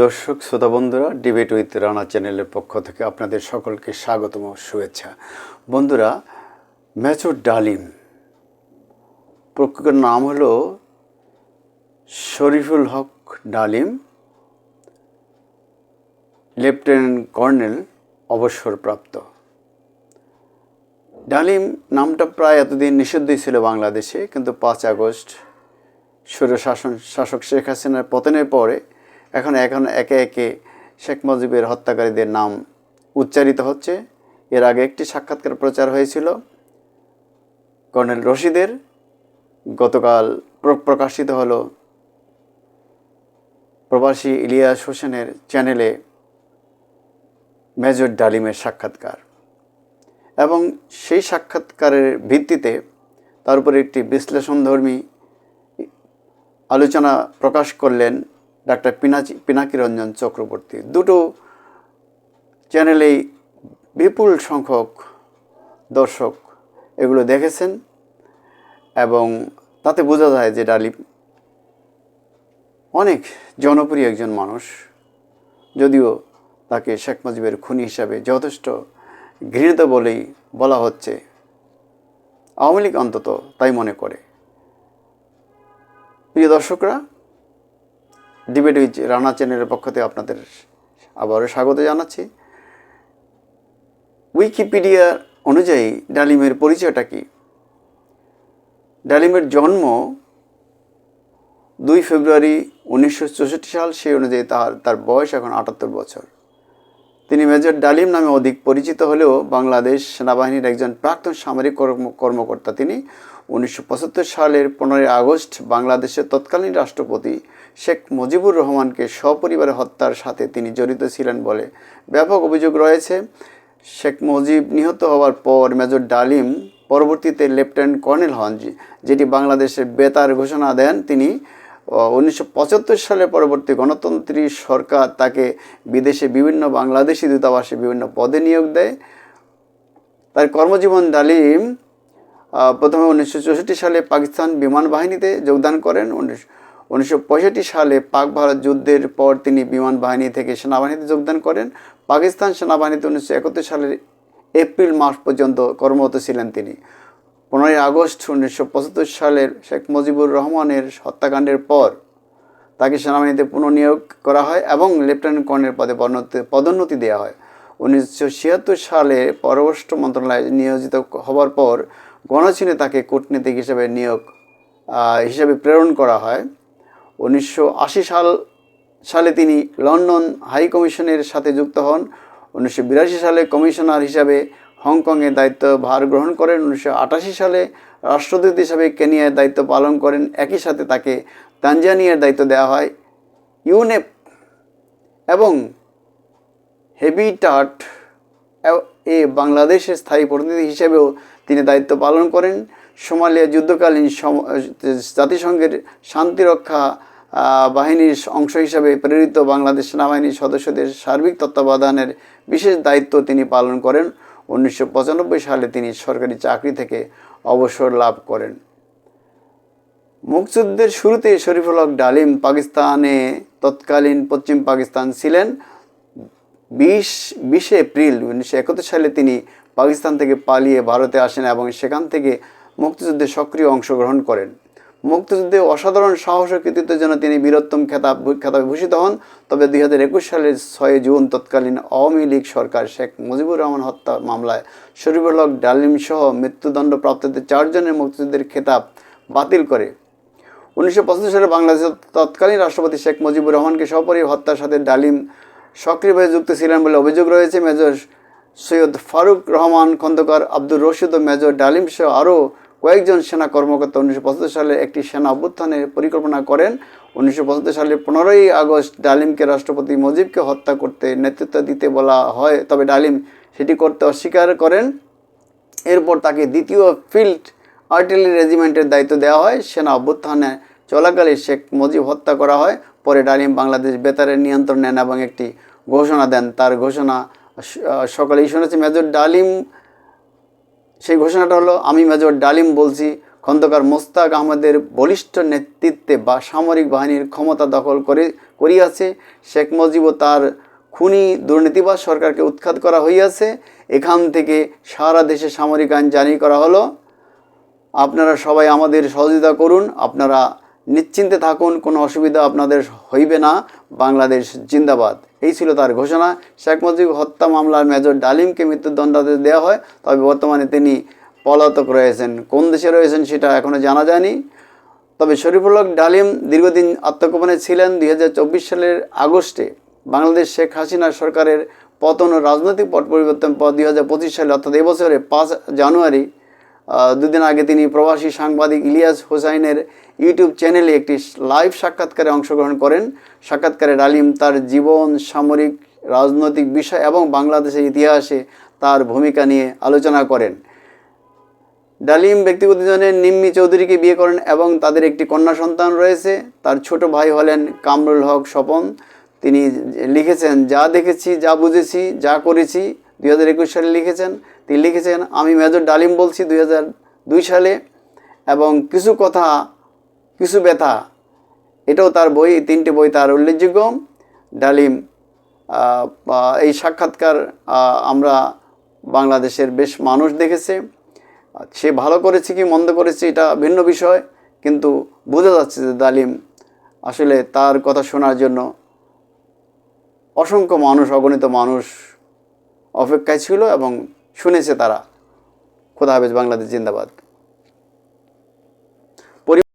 দর্শক, শ্রোতা বন্ধুরা ডিবেট উইথ রানা চ্যানেলের পক্ষ থেকে আপনাদের সকলকে স্বাগতম, শুভেচ্ছা। বন্ধুরা মেজর ডালিম প্রকৃত নাম হলো শরীফুল হক ডালিম লেফটেন্যান্ট কর্নেল অবসরপ্রাপ্ত। ডালিম নামটা প্রায় এতদিন নিষিদ্ধই ছিল বাংলাদেশে, কিন্তু পাঁচ আগস্ট স্বৈর শাসন শাসক শেখ হাসিনার পতনের পরে এখন এখন একে একে শেখ মুজিবের হত্যাকারীদের নাম উচ্চারিত হচ্ছে। এর আগে একটি সাক্ষাৎকার প্রচার হয়েছিল কর্নেল রশিদের। গতকাল প্র- প্রকাশিত হলো প্রবাসী ইলিয়াস হোসেনের চ্যানেলে মেজর ডালিমের সাক্ষাৎকার। এবং সেই সাক্ষাৎকারের ভিত্তিতে তার উপরে একটি বিশ্লেষণধর্মী আলোচনা প্রকাশ করলেন ডাক্তার পিনাচি পিনাকি রঞ্জন চক্রবর্তী। দুটো চ্যানেলেই বিপুল সংখ্যক দর্শক এগুলো দেখেছেন এবং তাতে বোঝা যায় যে ডালিম অনেক জনপ্রিয় একজন মানুষ, যদিও তাকে শেখ মুজিবের খুনি হিসাবে যথেষ্ট ঘৃণিত বলেই বলা হচ্ছে। আওয়ামী লীগ অন্তত তাই মনে করে। প্রিয় দর্শকরা ডিবেট উইথ রানা চ্যানেলের পক্ষ থেকে আপনাদের আবারও স্বাগত জানাচ্ছি। উইকিপিডিয়া অনুযায়ী ডালিমের পরিচয়টা কি? ডালিমের জন্ম দুই ফেব্রুয়ারি উনিশশো চৌষট্টি সাল, সেই অনুযায়ী তার তার বয়স এখন আটাত্তর বছর। তিনি মেজর ডালিম নামে অধিক পরিচিত হলেও বাংলাদেশ সেনাবাহিনীর একজন প্রাক্তন সামরিক কর্ম, কর্মকর্তা তিনি। উনিশশো পঁচাত্তর সালের পনেরোই আগস্ট বাংলাদেশের তৎকালীন রাষ্ট্রপতি শেখ মুজিবুর রহমানকে সপরিবারে হত্যার সাথে তিনি জড়িত ছিলেন বলে ব্যাপক অভিযোগ রয়েছে। শেখ মুজিব নিহত হওয়ার পর মেজর ডালিম, পরবর্তীতে লেফটেন্যান্ট কর্নেল হন যেটি বাংলাদেশের বেতার ঘোষণা দেন তিনি। উনিশশো পঁচাত্তর সালে পরবর্তী গণতন্ত্রী সরকার তাকে বিদেশে বিভিন্ন বাংলাদেশি দূতাবাসে বিভিন্ন পদে নিয়োগ দেয়। তার কর্মজীবন ডালিম প্রথমে উনিশশো চৌষট্টি সালে পাকিস্তান বিমান বাহিনীতে যোগদান করেন। উনিশ উনিশশো পঁয়ষট্টি সালে পাক ভারত যুদ্ধের পর তিনি বিমান বাহিনী থেকে সেনাবাহিনীতে যোগদান করেন। পাকিস্তান সেনাবাহিনীতে উনিশশো একাত্তর সালের এপ্রিল মাস পর্যন্ত কর্মরত ছিলেন তিনি। পনেরোই আগস্ট উনিশশো পঁচাত্তর সালের শেখ মুজিবুর রহমানের হত্যাকাণ্ডের পর তাকে সেনাবাহিনীতে পুনর্নিয়োগ করা হয় এবং লেফটেন্যান্ট কর্নেল পদে পদোন্নতি- দেওয়া হয়। উনিশশো ছিয়াত্তর সালে পররাষ্ট্র মন্ত্রণালয়ে নিয়োজিত হওয়ার পর গণচীনে তাকে কূটনীতিক হিসেবে নিয়োগ হিসেবে প্রেরণ করা হয়। উনিশশো আশি সাল, সালে তিনি লন্ডন হাই কমিশনের সাথে যুক্ত হন। উনিশশো বিরাশি সালে কমিশনার হিসাবে হংকংয়ের দায়িত্ব ভার গ্রহণ করেন। উনিশশো আটাশি সালে রাষ্ট্রদূত হিসাবে কেনিয়ার দায়িত্ব পালন করেন। একই সাথে তাকে তানজানিয়ার দায়িত্ব দেওয়া হয়। ইউনেপ এবং হেবিটাট এ বাংলাদেশের স্থায়ী প্রতিনিধি হিসেবেও তিনি দায়িত্ব পালন করেন। সোমালিয়া যুদ্ধকালীন জাতিসংঘের শান্তিরক্ষা বাহিনীর অংশ হিসাবে প্রেরিত বাংলাদেশ সেনাবাহিনীর সদস্যদের সার্বিক তত্ত্বাবধানের বিশেষ দায়িত্ব তিনি পালন করেন। উনিশশো পঁচানব্বই সালে তিনি সরকারি চাকরি থেকে অবসর লাভ করেন। মুক্তিযুদ্ধের শুরুতে শরীফুল হক ডালিম পাকিস্তানে তৎকালীন পশ্চিম পাকিস্তান ছিলেন। বিশ, বিশে এপ্রিল উনিশশো একাত্তর সালে তিনি পাকিস্তান থেকে পালিয়ে ভারতে আসেন এবং সেখান থেকে মুক্তিযুদ্ধে সক্রিয় অংশগ্রহণ করেন। মুক্তিযুদ্ধে অসাধারণ সাহস ও কৃতিত্বের জন্য তিনি বীরত্তম খেতাব খেতাবে ভূষিত হন। তবে দুই হাজার একুশ সালের ছয় জুন তৎকালীন আওয়ামী লীগ সরকার শেখ মুজিবুর রহমান হত্যা মামলায় শরীফুল হক, ডালিম সহ মৃত্যুদণ্ড প্রাপ্তদের চারজনের মুক্তিযুদ্ধের খেতাব বাতিল করে। উনিশশো পঁচাত্তর সালে বাংলাদেশের তৎকালীন রাষ্ট্রপতি শেখ মুজিবুর রহমানকে সপরিবার হত্যার সাথে ডালিম সক্রিয়ভাবে যুক্ত ছিলেন বলে অভিযোগ রয়েছে। মেজর সৈয়দ ফারুক রহমান, খন্দকার আব্দুর রশিদ ও মেজর ডালিম সহ আরও কয়েকজন সেনা কর্মকর্তা উনিশশো পঁচাত্তর সালে একটি সেনা অভ্যুত্থানের পরিকল্পনা করেন। উনিশশো পঁচাত্তর সালের পনেরোই আগস্ট ডালিমকে রাষ্ট্রপতি মুজিবকে হত্যা করতে নেতৃত্ব দিতে বলা হয়, তবে ডালিম সেটি করতে অস্বীকার করেন। এরপর তাকে দ্বিতীয় ফিল্ড আর্টিলারি রেজিমেন্টের দায়িত্ব দেওয়া হয়। সেনা অভ্যুত্থানে চলাকালে শেখ মুজিব হত্যা করা হয়। পরে ডালিম বাংলাদেশ বেতারের নিয়ন্ত্রণ নেন এবং একটি ঘোষণা দেন। তার ঘোষণা সকলেই শুনেছে। মেজর ডালিম সেই ঘোষণাটা হলো, আমি মেজর ডালিম বলছি, খন্দকার মোস্তাক আহমদের বলিষ্ঠ নেতৃত্বে বা সামরিক বাহিনীর ক্ষমতা দখল করে, করিয়াছে। শেখ মুজিবও তার খুনি দুর্নীতিবাজ সরকারকে উৎখাত করা হইয়াছে। এখান থেকে সারা দেশে সামরিক আইন জারি করা হলো। আপনারা সবাই আমাদের সহযোগিতা করুন। আপনারা নিশ্চিন্তে থাকুন। কোনো অসুবিধা আপনাদের হইবে না। বাংলাদেশ জিন্দাবাদ। এই ছিল তার ঘোষণা। শেখ মুজিব হত্যা মামলার মেজর ডালিমকে মৃত্যুদণ্ডাদেশ দেওয়া হয়, তবে বর্তমানে তিনি পলাতক রয়েছেন। কোন দেশে রয়েছেন সেটা এখনও জানা যায়নি। তবে শরীফুল হক ডালিম দীর্ঘদিন আত্মগোপনে ছিলেন। দুই হাজার চব্বিশ সালের আগস্টে বাংলাদেশ শেখ হাসিনা সরকারের পতন ও রাজনৈতিক পট পরিবর্তন পর দুই হাজার পঁচিশ সালে, অর্থাৎ এবছরে পাঁচ জানুয়ারি দুদিন আগে তিনি প্রবাসী সাংবাদিক ইলিয়াস হোসাইনের ইউটিউব চ্যানেলে একটি লাইভ সাক্ষাৎকারে অংশগ্রহণ করেন। সাক্ষাৎকারে ডালিম তার জীবন, সামরিক, রাজনৈতিক বিষয় এবং বাংলাদেশের ইতিহাসে তার ভূমিকা নিয়ে আলোচনা করেন। ডালিম ব্যক্তিগত জীবনে নিম্মি চৌধুরীকে বিয়ে করেন এবং তাদের একটি কন্যা সন্তান রয়েছে। তার ছোট ভাই হলেন কামরুল হক স্বপন। তিনি লিখেছেন, যা দেখেছি, যা বুঝেছি, যা করেছি দুই হাজার একুশ সালে লিখেছেন। তিনি লিখেছেন, আমি মেজর ডালিম বলছি দুই হাজার দুই সালে এবং কিছু কথা, কিছু ব্যথা, এটাও তার বই, তিনটি বই তার উল্লেখযোগ্য। ডালিম এই সাক্ষাৎকার আমরা বাংলাদেশের বেশ মানুষ দেখেছে। সে ভালো করেছে কি মন্দ করেছে এটা ভিন্ন বিষয়, কিন্তু বোঝা যাচ্ছে যে ডালিম আসলে তার কথা শোনার জন্য অসংখ্য মানুষ, অগণিত মানুষ অপেক্ষায় ছিল এবং শুনেছে তারা। খোদা হাফেজ বাংলাদেশ জিন্দাবাদ।